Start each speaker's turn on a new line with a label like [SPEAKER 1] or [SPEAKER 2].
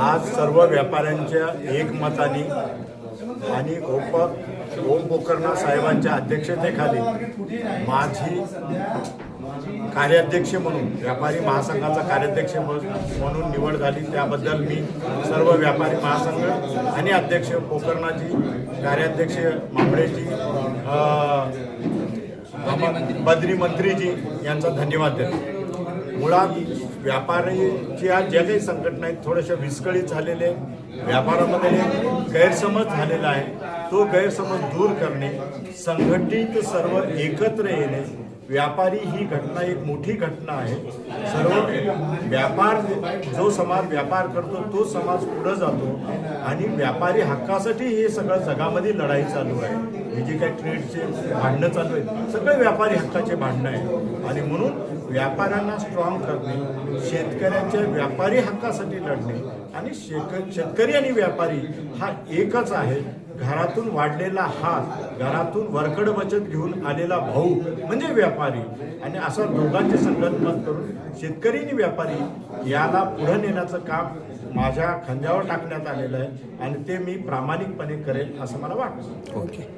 [SPEAKER 1] आज सर्व व्यापाऱ्यांच्या एकमताने आणि ओप ओम पोकर्णा साहेबांच्या अध्यक्षतेखाली माझी कार्याध्यक्ष म्हणून व्यापारी महासंघाचा कार्याध्यक्ष म्हणून निवड झाली. त्याबद्दल मी सर्व व्यापारी महासंघ आणि अध्यक्ष पोकर्णाजी कार्याध्यक्ष मांबळेची बद्री मंत्रीजी यांचा धन्यवाद देतो मुळात व्यापारीच्या ज्या काही संघटना आहेत थोड्याशा विस्कळीत झालेले आहेत. व्यापारामध्ये गैरसमज झालेला आहे. तो गैरसमज दूर करणे संघटित सर्व एकत्र येणे व्यापारी ही घटना एक मोठी घटना आहे. सर्व व्यापार जो समाज व्यापार करतो तो समाज पुढं जातो आणि व्यापारी हक्कासाठी हे सगळं जगामध्ये लढाई चालू आहे. हे जे काही ट्रेडचे भांडणं चालू आहेत सगळे व्यापारी हक्काचे भांडणं आहे आणि म्हणून व्यापाऱ्यांना स्ट्रॉंग करणे शेतकऱ्यांच्या व्यापारी हक्कासाठी लढणे आणि शेक शेतकरी आणि व्यापारी हा एकच आहे. घरातून वाढलेला हात घरातून वरकड बचत घेऊन आलेला भाऊ म्हणजे व्यापारी. आणि असा दोघांचे संगतमत करून शेतकरी आणि व्यापारी याला पुढे नेण्याचं काम माझ्या खांद्यावर टाकण्यात आलेलं आहे. आणि ते मी प्रामाणिकपणे करेल असं मला वाटतं.
[SPEAKER 2] ओके.